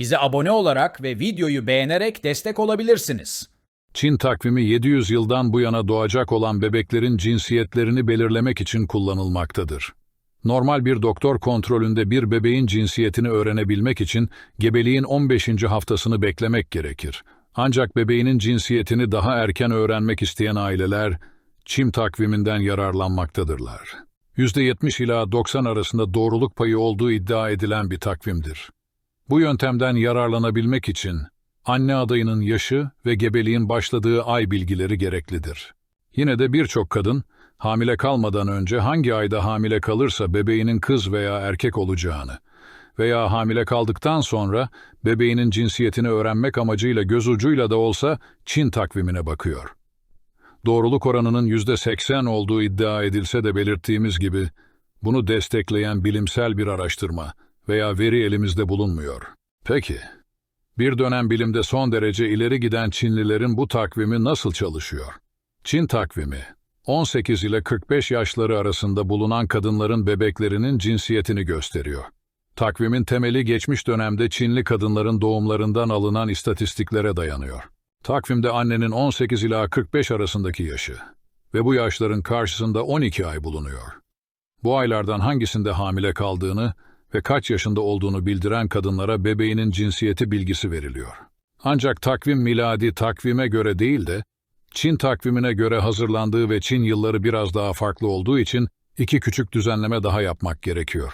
Bize abone olarak ve videoyu beğenerek destek olabilirsiniz. Çin takvimi 700 yıldan bu yana doğacak olan bebeklerin cinsiyetlerini belirlemek için kullanılmaktadır. Normal bir doktor kontrolünde bir bebeğin cinsiyetini öğrenebilmek için gebeliğin 15. haftasını beklemek gerekir. Ancak bebeğinin cinsiyetini daha erken öğrenmek isteyen aileler Çin takviminden yararlanmaktadırlar. %70 ila 90 arasında doğruluk payı olduğu iddia edilen bir takvimdir. Bu yöntemden yararlanabilmek için anne adayının yaşı ve gebeliğin başladığı ay bilgileri gereklidir. Yine de birçok kadın hamile kalmadan önce hangi ayda hamile kalırsa bebeğinin kız veya erkek olacağını veya hamile kaldıktan sonra bebeğinin cinsiyetini öğrenmek amacıyla göz ucuyla da olsa Çin takvimine bakıyor. Doğruluk oranının %80 olduğu iddia edilse de belirttiğimiz gibi bunu destekleyen bilimsel bir araştırma veya veri elimizde bulunmuyor. Peki, bir dönem bilimde son derece ileri giden Çinlilerin bu takvimi nasıl çalışıyor? Çin takvimi, 18 ile 45 yaşları arasında bulunan kadınların bebeklerinin cinsiyetini gösteriyor. Takvimin temeli geçmiş dönemde Çinli kadınların doğumlarından alınan istatistiklere dayanıyor. Takvimde annenin 18 ila 45 arasındaki yaşı ve bu yaşların karşısında 12 ay bulunuyor. Bu aylardan hangisinde hamile kaldığını ve kaç yaşında olduğunu bildiren kadınlara bebeğinin cinsiyeti bilgisi veriliyor. Ancak takvim miladi takvime göre değil de Çin takvimine göre hazırlandığı ve Çin yılları biraz daha farklı olduğu için iki küçük düzenleme daha yapmak gerekiyor.